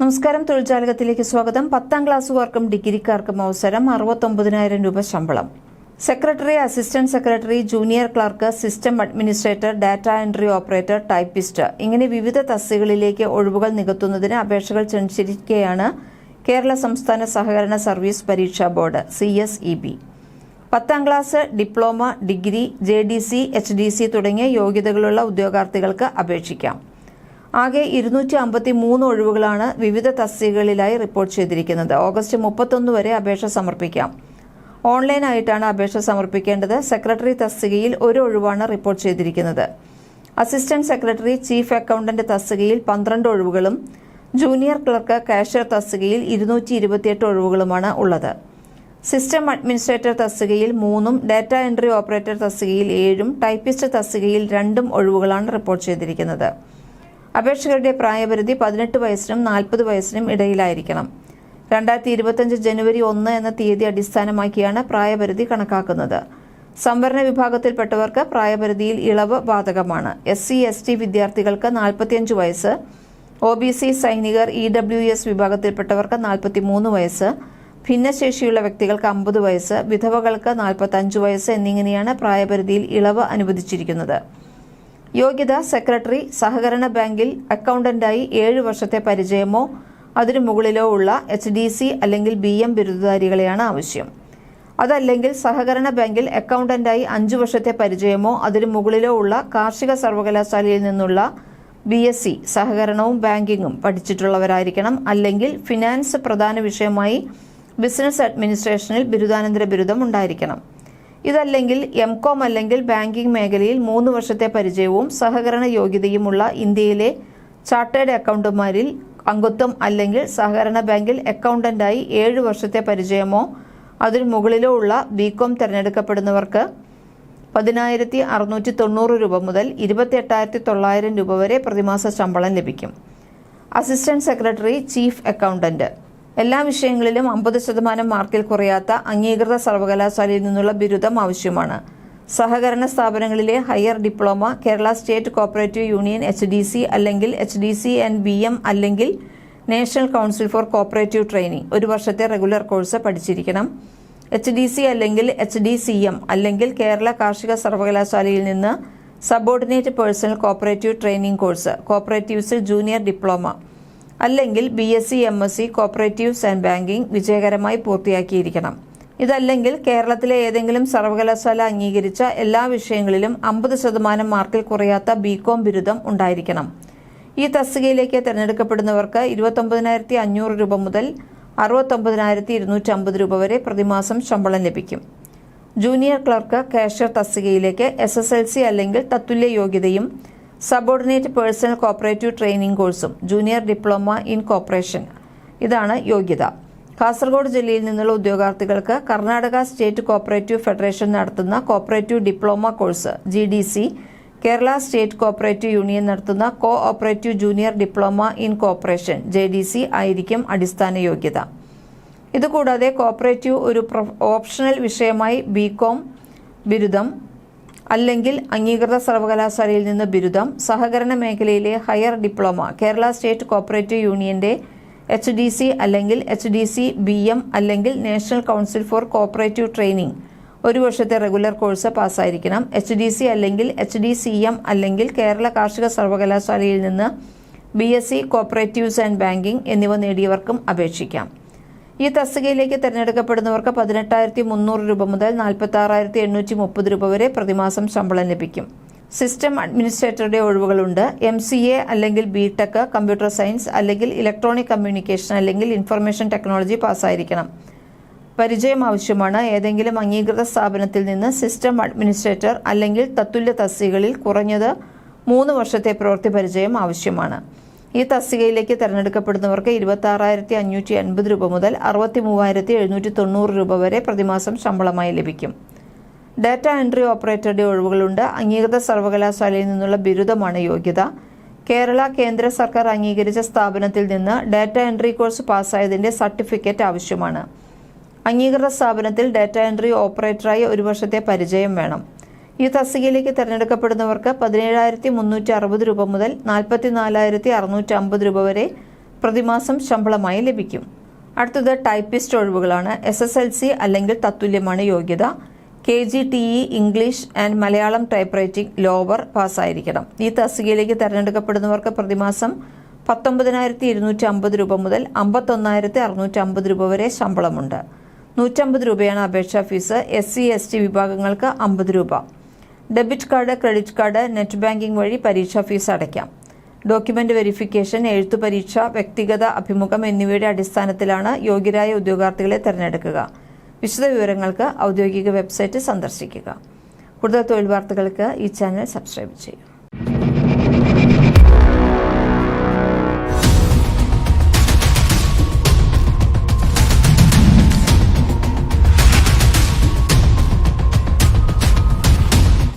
നമസ്കാരം. തൊഴിൽജാലകത്തിലേക്ക് സ്വാഗതം. പത്താം ക്ലാസ്സുകാർക്കും ഡിഗ്രിക്കാർക്കും അവസരം അറുപത്തൊമ്പതിനായിരം രൂപ ശമ്പളം. Secretary assistant secretary junior clerk system administrator data entry operator typist ഇങ്ങനെ വിവിധ തസ്തികളിലേക്ക് ഒഴിവുകൾ നികത്തുന്നതിന് അപേക്ഷകൾ ക്ഷണിച്ചിരിക്കുകയാണ് കേരള സംസ്ഥാന സഹകരണ സർവീസ് പരീക്ഷാ board C S E B. പത്താം class diploma degree J D C H D C തുടങ്ങിയ യോഗ്യതകളുള്ള ഉദ്യോഗാർത്ഥികൾക്ക് അപേക്ഷിക്കാം. ആകെ ഇരുന്നൂറ്റി അമ്പത്തി മൂന്ന് ഒഴിവുകളാണ് വിവിധ തസ്തികകളിലായി റിപ്പോർട്ട് ചെയ്തിരിക്കുന്നത്. ഓഗസ്റ്റ് മുപ്പത്തൊന്ന് വരെ അപേക്ഷ സമർപ്പിക്കാം. ഓൺലൈനായിട്ടാണ് അപേക്ഷ സമർപ്പിക്കേണ്ടത്. സെക്രട്ടറി തസ്തികയിൽ ഒരു ഒഴിവാണ് റിപ്പോർട്ട് ചെയ്തിരിക്കുന്നത്. അസിസ്റ്റന്റ് സെക്രട്ടറി ചീഫ് അക്കൗണ്ടന്റ് തസ്തികയിൽ പന്ത്രണ്ട് ഒഴിവുകളും ജൂനിയർ ക്ലർക്ക് കാഷ്യർ തസ്തികയിൽ ഇരുന്നൂറ്റി ഇരുപത്തിയെട്ട് ഒഴിവുകളുമാണ് ഉള്ളത്. സിസ്റ്റം അഡ്മിനിസ്ട്രേറ്റർ തസ്തികയിൽ മൂന്നും ഡാറ്റ എൻട്രി ഓപ്പറേറ്റർ തസ്തികയിൽ ഏഴും ടൈപ്പിസ്റ്റ് തസ്തികയിൽ രണ്ടും ഒഴിവുകളാണ് റിപ്പോർട്ട് ചെയ്തിരിക്കുന്നത്. അപേക്ഷകരുടെ പ്രായപരിധി പതിനെട്ട് വയസ്സിനും നാൽപ്പത് വയസ്സിനും ഇടയിലായിരിക്കണം. രണ്ടായിരത്തി ഇരുപത്തിയഞ്ച് ജനുവരി ഒന്ന് എന്ന തീയതി അടിസ്ഥാനമാക്കിയാണ് പ്രായപരിധി കണക്കാക്കുന്നത്. സംവരണ വിഭാഗത്തിൽപ്പെട്ടവർക്ക് പ്രായപരിധിയിൽ ഇളവ് ബാധകമാണ്. എസ് സി എസ് ടി വിദ്യാർത്ഥികൾക്ക് നാൽപ്പത്തിയഞ്ച് വയസ്സ് ഒ ബി സി സൈനികർ ഇ ഡബ്ല്യു എസ് വിഭാഗത്തിൽപ്പെട്ടവർക്ക് നാൽപ്പത്തിമൂന്ന് വയസ്സ് ഭിന്നശേഷിയുള്ള വ്യക്തികൾക്ക് അമ്പത് വയസ്സ് വിധവകൾക്ക് നാൽപ്പത്തഞ്ച് വയസ്സ് എന്നിങ്ങനെയാണ് പ്രായപരിധിയിൽ ഇളവ് അനുവദിച്ചിരിക്കുന്നത്. യോഗ്യത സെക്രട്ടറി സഹകരണ ബാങ്കിൽ അക്കൗണ്ടന്റായി ഏഴ് വർഷത്തെ പരിചയമോ അതിനു മുകളിലോ ഉള്ള എച്ച് ഡി സി അല്ലെങ്കിൽ ബി എം ബിരുദധാരികളെയാണ് ആവശ്യം. അതല്ലെങ്കിൽ സഹകരണ ബാങ്കിൽ അക്കൗണ്ടന്റായി അഞ്ചു വർഷത്തെ പരിചയമോ അതിനു മുകളിലോ ഉള്ള കാർഷിക സർവകലാശാലയിൽ നിന്നുള്ള ബി എസ് സി സഹകരണവും ബാങ്കിങ്ങും പഠിച്ചിട്ടുള്ളവരായിരിക്കണം. അല്ലെങ്കിൽ ഫിനാൻസ് പ്രധാന വിഷയമായി ബിസിനസ് അഡ്മിനിസ്ട്രേഷനിൽ ബിരുദാനന്തര ബിരുദം ഉണ്ടായിരിക്കണം. ഇതല്ലെങ്കിൽ എം കോം അല്ലെങ്കിൽ ബാങ്കിംഗ് മേഖലയിൽ മൂന്ന് വർഷത്തെ പരിചയവും സഹകരണ യോഗ്യതയുമുള്ള ഇന്ത്യയിലെ ചാർട്ടേഡ് അക്കൗണ്ടുമാരിൽ അംഗത്വം അല്ലെങ്കിൽ സഹകരണ ബാങ്കിൽ അക്കൗണ്ടന്റായി ഏഴ് വർഷത്തെ പരിചയമോ അതിനു മുകളിലോ ഉള്ള ബികോം തിരഞ്ഞെടുക്കപ്പെടുന്നവർക്ക് പതിനായിരത്തി അറുന്നൂറ്റി തൊണ്ണൂറ് രൂപ മുതൽ ഇരുപത്തി എട്ടായിരത്തി തൊള്ളായിരം രൂപ വരെ പ്രതിമാസ ശമ്പളം ലഭിക്കും. Assistant secretary chief accountant. എല്ലാ വിഷയങ്ങളിലും അമ്പത് ശതമാനം മാർക്കിൽ കുറയാത്ത അംഗീകൃത സർവകലാശാലയിൽ നിന്നുള്ള ബിരുദം ആവശ്യമാണ്. സഹകരണ സ്ഥാപനങ്ങളിലെ higher diploma Kerala state cooperative union H D C അല്ലെങ്കിൽ H D C and B M അല്ലെങ്കിൽ national council for cooperative training. ഒരു വർഷത്തെ റെഗുലർ കോഴ്സ് പഠിച്ചിരിക്കണം. എച്ച് ഡി സി അല്ലെങ്കിൽ എച്ച് ഡി സി എം അല്ലെങ്കിൽ കേരള കാർഷിക സർവകലാശാലയിൽ നിന്ന് subordinate personnel cooperative training course കോപ്പറേറ്റീവ്സിൽ junior diploma. അല്ലെങ്കിൽ B S C M S C cooperatives and banking വിജയകരമായി പൂർത്തിയാക്കിയിരിക്കണം. ഇതല്ലെങ്കിൽ കേരളത്തിലെ ഏതെങ്കിലും സർവകലാശാല അംഗീകരിച്ച എല്ലാ വിഷയങ്ങളിലും അമ്പത് ശതമാനം മാർക്കിൽ കുറയാത്ത ബികോം ബിരുദം ഉണ്ടായിരിക്കണം. ഈ തസ്തികയിലേക്ക് തിരഞ്ഞെടുക്കപ്പെടുന്നവർക്ക് ഇരുപത്തൊമ്പതിനായിരത്തി അഞ്ഞൂറ് രൂപ മുതൽ അറുപത്തൊമ്പതിനായിരത്തി ഇരുന്നൂറ്റി അമ്പത് രൂപ വരെ പ്രതിമാസം ശമ്പളം ലഭിക്കും. ജൂനിയർ ക്ലർക്ക് കാഷ്യർ തസ്തികയിലേക്ക് എസ് അല്ലെങ്കിൽ തത്തുല്യ യോഗ്യതയും സബോർഡിനേറ്റ് പേഴ്സണൽ കോപ്പറേറ്റീവ് ട്രെയിനിംഗ് കോഴ്സും ജൂനിയർ ഡിപ്ലോമ ഇൻ കോപ്പറേഷൻ ഇതാണ് യോഗ്യത. കാസർഗോഡ് ജില്ലയിൽ നിന്നുള്ള ഉദ്യോഗാർത്ഥികൾക്ക് കർണാടക സ്റ്റേറ്റ് കോപ്പറേറ്റീവ് ഫെഡറേഷൻ നടത്തുന്ന cooperative diploma course G D C Kerala state cooperative union നടത്തുന്ന cooperative junior diploma in cooperation J D C ആയിരിക്കും അടിസ്ഥാന യോഗ്യത. ഇതുകൂടാതെ കോപ്പറേറ്റീവ് ഒരു ഓപ്ഷണൽ വിഷയമായി ബികോം ബിരുദം അല്ലെങ്കിൽ അംഗീകൃത സർവകലാശാലയിൽ നിന്ന് ബിരുദം സഹകരണ മേഖലയിലെ higher diploma Kerala state cooperative യൂണിയന്റെ എച്ച് ഡി സി അല്ലെങ്കിൽ H D C B M അല്ലെങ്കിൽ national council for cooperative training ഒരു വർഷത്തെ റെഗുലർ കോഴ്സ് പാസ്സായിരിക്കണം. എച്ച് ഡി സി അല്ലെങ്കിൽ എച്ച് ഡി സി എം അല്ലെങ്കിൽ കേരള കാർഷിക സർവകലാശാലയിൽ നിന്ന് B S C cooperatives and banking എന്നിവ നേടിയവർക്കും അപേക്ഷിക്കാം. ഈ തസ്തികയിലേക്ക് തിരഞ്ഞെടുക്കപ്പെടുന്നവർക്ക് പതിനെട്ടായിരത്തി മുന്നൂറ് രൂപ മുതൽ നാൽപ്പത്തി ആറായിരത്തി എണ്ണൂറ്റി മുപ്പത് രൂപ വരെ പ്രതിമാസം ശമ്പളം ലഭിക്കും. സിസ്റ്റം അഡ്മിനിസ്ട്രേറ്ററുടെ ഒഴിവുകളുണ്ട്. എം സി എ അല്ലെങ്കിൽ ബി ടെക് കമ്പ്യൂട്ടർ സയൻസ് അല്ലെങ്കിൽ ഇലക്ട്രോണിക് കമ്മ്യൂണിക്കേഷൻ അല്ലെങ്കിൽ ഇൻഫർമേഷൻ ടെക്നോളജി പാസ്സായിരിക്കണം. പരിചയം ആവശ്യമാണ്. ഏതെങ്കിലും അംഗീകൃത സ്ഥാപനത്തിൽ നിന്ന് സിസ്റ്റം അഡ്മിനിസ്ട്രേറ്റർ അല്ലെങ്കിൽ തത്തുല്യ തസ്തികകളിൽ കുറഞ്ഞത് മൂന്ന് വർഷത്തെ പ്രവൃത്തി പരിചയം ആവശ്യമാണ്. ഈ തസ്തികയിലേക്ക് തിരഞ്ഞെടുക്കപ്പെടുന്നവർക്ക് ഇരുപത്തി അഞ്ഞൂറ്റി അൻപത് രൂപ മുതൽ അറുപത്തി മൂവായിരത്തി എഴുന്നൂറ്റി തൊണ്ണൂറ് രൂപ വരെ പ്രതിമാസം ശമ്പളമായി ലഭിക്കും. ഡാറ്റ എൻട്രി ഓപ്പറേറ്ററുടെ ഒഴിവുകളുണ്ട്. അംഗീകൃത സർവകലാശാലയിൽ നിന്നുള്ള ബിരുദമാണ് യോഗ്യത. കേരള കേന്ദ്ര സർക്കാർ അംഗീകരിച്ച സ്ഥാപനത്തിൽ നിന്ന് ഡാറ്റ എൻട്രി കോഴ്സ് പാസ്സായതിന്റെ സർട്ടിഫിക്കറ്റ് ആവശ്യമാണ്. അംഗീകൃത സ്ഥാപനത്തിൽ ഡാറ്റ എൻട്രി ഓപ്പറേറ്ററായി ഒരു വർഷത്തെ പരിചയം വേണം. ഈ തസ്തികയിലേക്ക് തിരഞ്ഞെടുക്കപ്പെടുന്നവർക്ക് പതിനേഴായിരത്തി മുന്നൂറ്റി അറുപത് രൂപ മുതൽ നാൽപ്പത്തി നാലായിരത്തി അറുന്നൂറ്റി അമ്പത് രൂപ വരെ പ്രതിമാസം ശമ്പളമായി ലഭിക്കും. അടുത്തത് ടൈപ്പിസ്റ്റ് ഒഴിവുകളാണ്. എസ് എസ് എൽ സി അല്ലെങ്കിൽ തത്തുല്യമാണ് യോഗ്യത. K G T E English and Malayalam type writing lower പാസ്സായിരിക്കണം. ഈ തസ്തികയിലേക്ക് തെരഞ്ഞെടുക്കപ്പെടുന്നവർക്ക് പ്രതിമാസം പത്തൊമ്പതിനായിരത്തി ഇരുന്നൂറ്റി അമ്പത് രൂപ മുതൽ അമ്പത്തൊന്നായിരത്തി അറുന്നൂറ്റി അമ്പത് രൂപ വരെ ശമ്പളമുണ്ട്. നൂറ്റമ്പത് രൂപയാണ് അപേക്ഷാ fees. S C S T വിഭാഗങ്ങൾക്ക് അമ്പത് രൂപ. Debit card credit card net banking വഴി പരീക്ഷാ ഫീസ് അടയ്ക്കാം. ഡോക്യുമെന്റ് വെരിഫിക്കേഷൻ എഴുത്തു പരീക്ഷ വ്യക്തിഗത അഭിമുഖം എന്നിവയുടെ അടിസ്ഥാനത്തിലാണ് യോഗ്യരായ ഉദ്യോഗാർത്ഥികളെ തിരഞ്ഞെടുക്കുക. വിശദ വിവരങ്ങൾക്ക് ഔദ്യോഗിക വെബ്സൈറ്റ് സന്ദർശിക്കുക. കൂടുതൽ തൊഴിൽ വാർത്തകൾക്ക് ഈ ചാനൽ സബ്സ്ക്രൈബ് ചെയ്യുക.